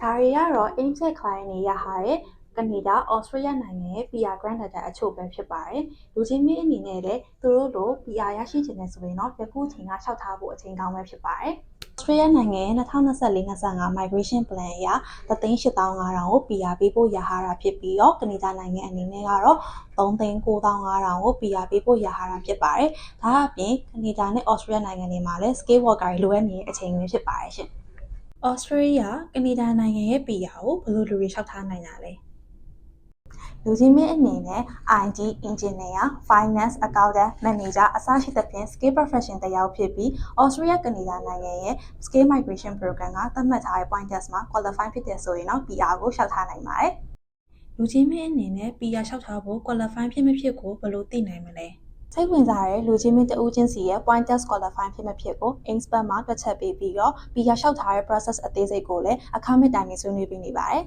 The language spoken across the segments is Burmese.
ဒါတွေကတော့ AIMS ရဲ့ client တွေရဟာတဲ့ကနေဒါ၊ဩစတြေးလျနိုင်ငံရဲ့ PR grant letter အချို့ပဲဖြစ်ပါတယ်။လူချင်းမင်းအနေနဲ့လည်းသူတို့လို PR ရရှိချင်တယ်ဆိုရင်တော့ယခုအချိန်ကလျှောက်ထားဖို့အချိန်ကောင်းပဲဖြစ်ပါတယ်။ဩစတြေးလျနိုင်ငံရဲ့2024-25 migration plan အရ385,000ကို PR ပေးဖို့ရဟာတာဖြစ်ပြီးတော့ကနေဒါနိုင်ငံအနေနဲ့ကတော့3,95,000ကို PR ပေးဖို့ရဟာတာဖြစ်ပါတယ်။ဒါအပြင်ကနေဒါနဲ့ဩစတြေးလျနိုင်ငံတွေမှာလည်း skill worker တွေလိုအပ်နေတဲ့အချိန်တွေဖြစ်ပါတယ်ရှင်။ ဩစတြေးလျကနေဒါနိုင်ငံရဲ့ PR ကိုဘယ်လိုလူတွေလျှောက်ထားနိုင်တာလဲ။လူချင်းမင်းအနေနဲ့ IT engineer, finance, accountant, manager အစရှိသဖြင့် skill profession တစ်ယောက်ဖြစ်ပြီး Australia ကနေဒါနိုင်ငံရဲ့ skill migration program ကသတ်မှတ်ထားတဲ့ point test မှာ qualify ဖြစ်တယ်ဆိုရင်တော့ PR ကိုလျှောက်ထားနိုင်ပါတယ်။လူချင်းမင်းအနေနဲ့ PR လျှောက်ထားဖို့ qualify ဖြစ်မဖြစ်ကိုဘယ်လိုသိနိုင်မလဲ။ စိတ်ဝင်စားတဲ့လူချင်းမင်းတဦးချင်းစီရဲ့ point test qualify ဖြစ်မဖြစ်ကို Ainspan မှာတွက်ချက်ပေးပြီးတော့ PR လျှောက်ထားတဲ့ process အသေးစိတ်ကိုလည်းအခမဲ့တိုင်ပင်ဆွေးနွေးပေးနေပါတယ်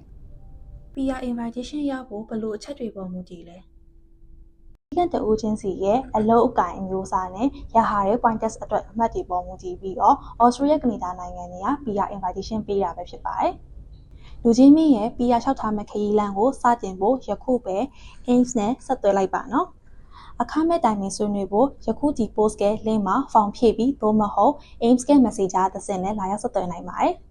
။ PR invitation ရဖို့ဘယ်လိုအချက်တွေပေါ်မူတည်လဲ။ဒီကတဦးချင်းစီရဲ့အလုပ်အကင်အမျိုးအစားနဲ့ရဟာတဲ့ point test အတွက်အမှတ်တွေပေါ်မူတည်ပြီးတော့ Australia ကနေဒါနိုင်ငံတွေက PR invitation ပေးတာပဲဖြစ်ပါတယ်။လူချင်းမင်းရဲ့ PR လျှောက်ထားမဲ့ခရီးလမ်းကိုစတင်ဖို့ယခုပဲ AIMS နဲ့ဆက်သွယ်လိုက်ပါနော်။ အခမဲ့တိုင်ပင်ဆွေးနွေးဖို့ယခုဒီ post က link မှာ form ဖြည့်ပြီးသို့မဟုတ် AIMS က messenger တစ်ဆင့်နဲ့လာရောက်ဆက်သွယ်နိုင်ပါတယ်။